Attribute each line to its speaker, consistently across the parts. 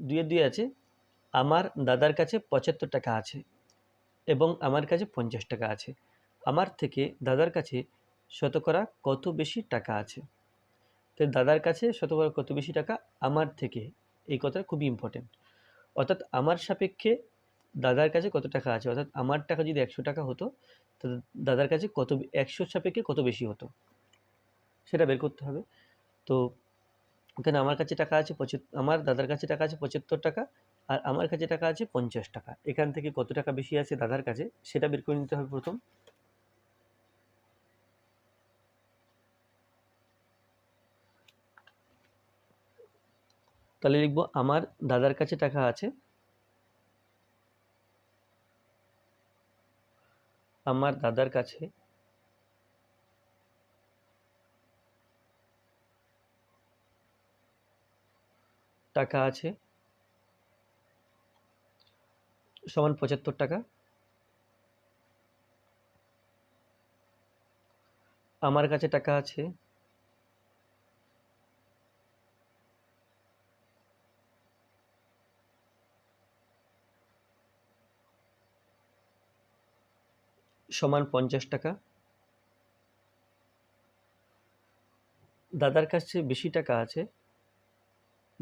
Speaker 1: দুইয়ের দুই আছে। আমার দাদার কাছে পঁচাত্তর টাকা আছে এবং আমার কাছে পঞ্চাশ টাকা আছে। আমার থেকে দাদার কাছে শতকরা কত বেশি টাকা আছে? তো দাদার কাছে শতকরা কত বেশি টাকা? আমার থেকে এই কথাটা খুবই ইম্পর্টেন্ট অর্থাৎ আমার সাপেক্ষে দাদার কাছে কত টাকা আছে? অর্থাৎ আমার টাকা যদি একশো টাকা হতো, তো দাদার কাছে কত, একশোর সাপেক্ষে কত বেশি হতো? সেটা বের করতে হবে। তো এখানে আমার কাছে টাকা আছে পঁচাত্তর আমার দাদার কাছে টাকা আছে পঁচাত্তর টাকা আর আমার কাছে টাকা আছে পঞ্চাশ টাকা। এখান থেকে কত টাকা বেশি আছে দাদার কাছে সেটা বের করে নিতে হবে প্রথম। তাহলে লিখব, আমার দাদার কাছে টাকা আছে। আমার দাদার কাছে টাকা আছে। সমান পঁচাত্তর টাকা। আমার কাছে টাকা আছে। সমান পঞ্চাশ টাকা। দাদার কাছে বেশি টাকা আছে।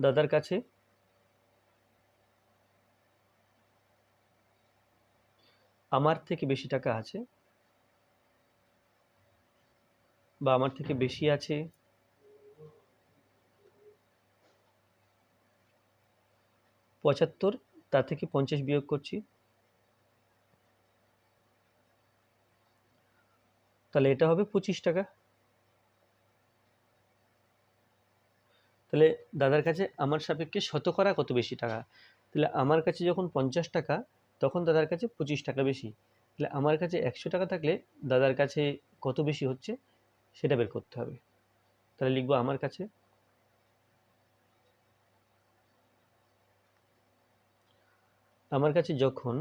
Speaker 1: দাদার কাছে? আমার থেকে বেশি টাকা আছে? বা আমার থেকে বেশি আছে? পঁচাত্তর, তার থেকে পঞ্চাশ বিয়োগ করছি। তাহলে এটা হবে পঁচিশ টাকা। তাহলে দাদার কাছে আমার সাপেক্ষে শতকরা কত বেশি টাকা? তাহলে আমার কাছে যখন পঞ্চাশ টাকা, তখন দাদার কাছে পঁচিশ টাকা বেশি। তাহলে আমার কাছে একশো টাকা থাকলে দাদার কাছে কত বেশি হচ্ছে সেটা বের করতে হবে। তাহলে লিখব আমার কাছে। আমার কাছে যখন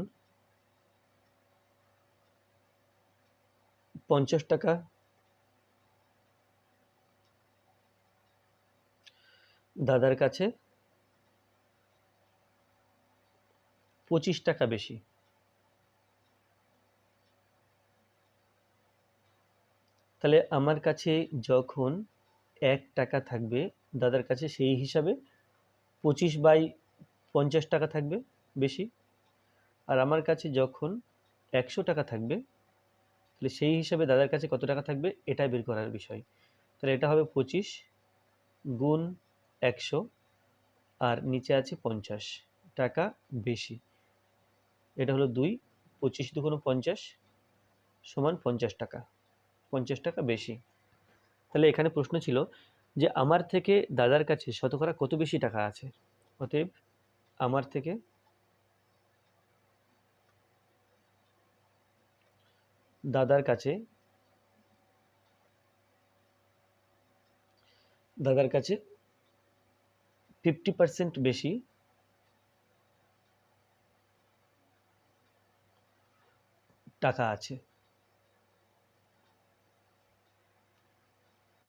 Speaker 1: পঞ্চাশ টাকা দাদার কাছে পঁচিশ টাকা বেশি। তাহলে আমার কাছে যখন এক টাকা থাকবে, দাদার কাছে সেই হিসাবে পঁচিশ বাই পঞ্চাশ টাকা থাকবে বেশি। আর আমার কাছে যখন একশো টাকা থাকবে, তাহলে সেই হিসাবে দাদার কাছে কত টাকা থাকবে, এটাই বের করার বিষয়। তাহলে এটা হবে পঁচিশ গুণ একশো আর নিচে আছে পঞ্চাশ টাকা বেশি। এটা হলো দুই, পঁচিশ দুগুণ পঞ্চাশ সমান পঞ্চাশ টাকা পঞ্চাশ টাকা বেশি। তাহলে এখানে প্রশ্ন ছিল যে আমার থেকে দাদার কাছে শতকরা কত বেশি টাকা আছে? অতএব আমার থেকে দাদার কাছে দাদার কাছে ফিফটি পার্সেন্ট বেশি। টাকা আছে।